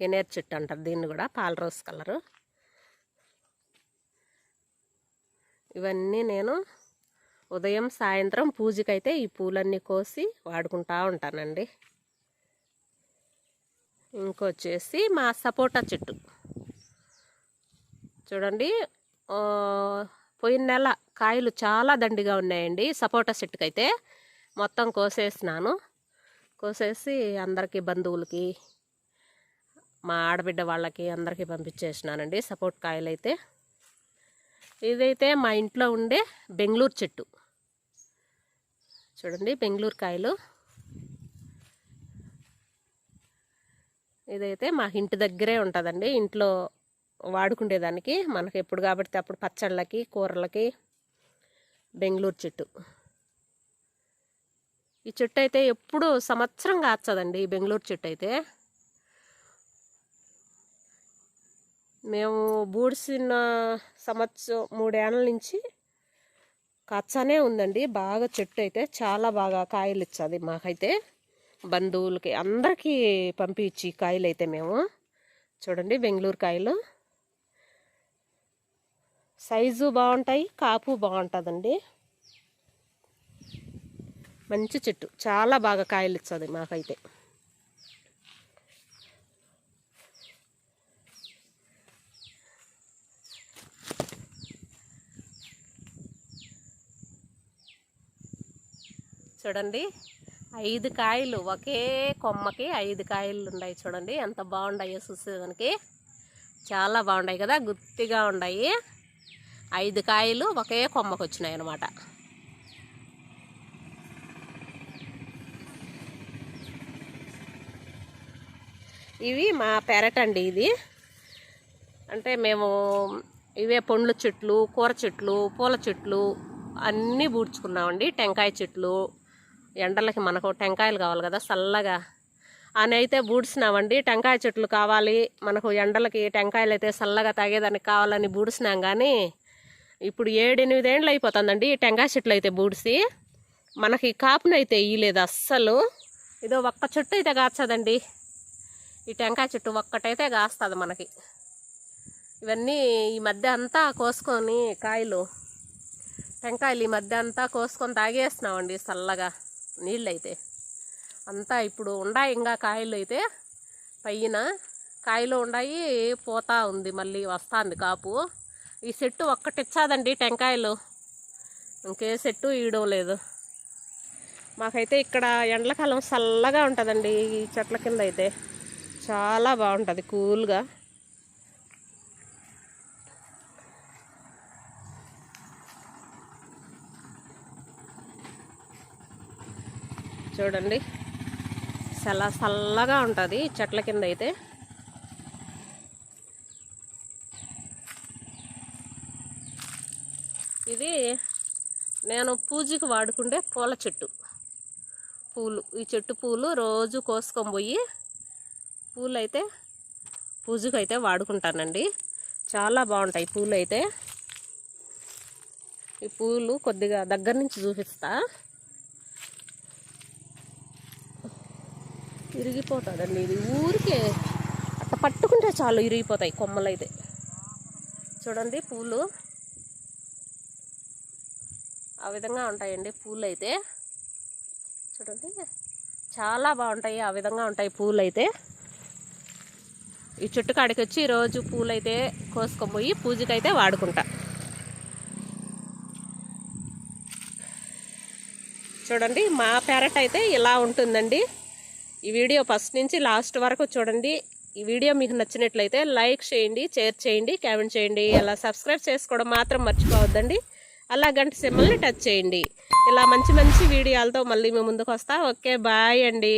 గెనేర్ చెట్టు అంటారు దీన్ని కూడా పాల రోజ్ కలరు. ఇవన్నీ నేను ఉదయం సాయంత్రం పూజకైతే ఈ పూలన్నీ కోసి వాడుకుంటా ఉంటానండి. ఇంకొచ్చేసి మా సపోటా చెట్టు. చూడండి పోయిన నెల కాయలు చాలా దండిగా ఉన్నాయండి. సపోటా చెట్టుకైతే మొత్తం కోసేసినాను. కోసేసి అందరికీ బంధువులకి మా ఆడబిడ్డ వాళ్ళకి అందరికీ పంపించేసినానండి. సపోర్ట్ కాయలు అయితే ఇదైతే మా ఇంట్లో ఉండే బెంగళూరు చెట్టు. చూడండి బెంగళూరు కాయలు. ఇదైతే మా ఇంటి దగ్గరే ఉంటుందండి. ఇంట్లో వాడుకునేదానికి మనకి ఎప్పుడు కాబట్టి అప్పుడు పచ్చళ్ళకి కూరలకి బెంగళూరు చెట్టు. ఈ చెట్టు అయితే ఎప్పుడు సంవత్సరం కాచదండి ఈ బెంగళూరు చెట్టు అయితే మేము బూడిసిన సంవత్సరం మూడేళ్ళ నుంచి కచ్చనే ఉందండి. బాగా చెట్టు అయితే చాలా బాగా కాయలు ఇచ్చది మాకైతే. బంధువులకి అందరికీ పంపించి కాయలు అయితే మేము. చూడండి బెంగళూరు కాయలు. సైజు బాగుంటాయి కాపు బాగుంటుందండి. మంచి చెట్టు చాలా బాగా కాయలు ఇస్తుంది మాకైతే. చూడండి. ఐదు కాయలు ఒకే కొమ్మకి ఐదు కాయలు ఉన్నాయి చూడండి. ఎంత బాగున్నాయో చూసేదానికి. చాలా బాగున్నాయి కదా గుత్తిగా ఉన్నాయి ఐదు కాయలు ఒకే కొమ్మకి వచ్చినాయి అన్నమాట ఇవి మా పెరట్ అండి ఇది. అంటే మేము ఇవే పండ్ల చెట్లు కూర చెట్లు పూల చెట్లు అన్నీ పూడ్చుకున్నామండి. టెంకాయ చెట్లు ఎండలకి మనకు టెంకాయలు కావాలి కదా చల్లగా. అని అయితే బూడిసినామండి. టెంకాయ చెట్లు కావాలి మనకు ఎండలకి టెంకాయలు అయితే చల్లగా తాగేదానికి కావాలని బూడిసినాం కానీ ఇప్పుడు ఏడెనిమిదేండ్లు అయిపోతుందండి ఈ టెంకాయ చెట్లు అయితే బూడిసి. మనకి కాపునైతే ఇయ్యలేదు అస్సలు. ఇదో ఒక్క చెట్టు అయితే కాచదండి. ఈ టెంకాయ చెట్టు ఒక్కటైతే కాస్తుంది మనకి. ఇవన్నీ ఈ మధ్య అంతా కోసుకొని కాయలు టెంకాయలు ఈ మధ్య అంతా కోసుకొని తాగేస్తున్నామండి చల్లగా. నీళ్ళు అయితే అంతా ఇప్పుడు ఉండాయి ఇంకా కాయలు అయితే పైన. కాయలు ఉండాయి పోతా ఉంది మళ్ళీ వస్తుంది కాపు. ఈ చెట్టు ఒక్కటిచ్చాదండి టెంకాయలు. ఇంకే చెట్టు ఈయడం లేదు. మాకైతే ఇక్కడ ఎండలకాలం చల్లగా ఉంటుందండి ఈ చెట్ల కింద అయితే చాలా బాగుంటుంది కూల్గా. చూడండి. చాలా చల్లగా ఉంటుంది చెట్ల కింద అయితే. ఇది నేను పూజకి వాడుకుంటే పూల చెట్టు. పూలు ఈ చెట్టు పూలు రోజు కోసుకొని పోయి పూలు అయితే పూజకి అయితే వాడుకుంటానండి. చాలా బాగుంటాయి పూలు అయితే ఈ పూలు కొద్దిగా దగ్గర నుంచి చూపిస్తా. ఇరిగిపోతుందండి ఇది ఊరికే అట్ట పట్టుకుంటే చాలు ఇరిగిపోతాయి కొమ్మలు అయితే చూడండి పూలు. ఆ విధంగా ఉంటాయండి పూలు అయితే చూడండి చాలా బాగుంటాయి ఆ విధంగా ఉంటాయి పూలు అయితే ఈ చెట్టు కాడికి వచ్చి రోజు పూలు అయితే కోసుకొని పోయి పూజకైతే వాడుకుంటా. చూడండి మా పెరట్ అయితే ఇలా ఉంటుందండి. ఈ వీడియో ఫస్ట్ నుంచి లాస్ట్ వరకు చూడండి. ఈ వీడియో మీకు నచ్చినట్లయితే లైక్ చేయండి షేర్ చేయండి కామెంట్ చేయండి. అలా సబ్స్క్రైబ్ చేసుకోవడం మాత్రం మర్చిపోవద్దండి. అలా గంట సిమ్మల్ని టచ్ చేయండి. ఇలా మంచి మంచి వీడియోలతో మళ్ళీ మేము ముందుకు వస్తా. ఓకే బాయ్ అండి.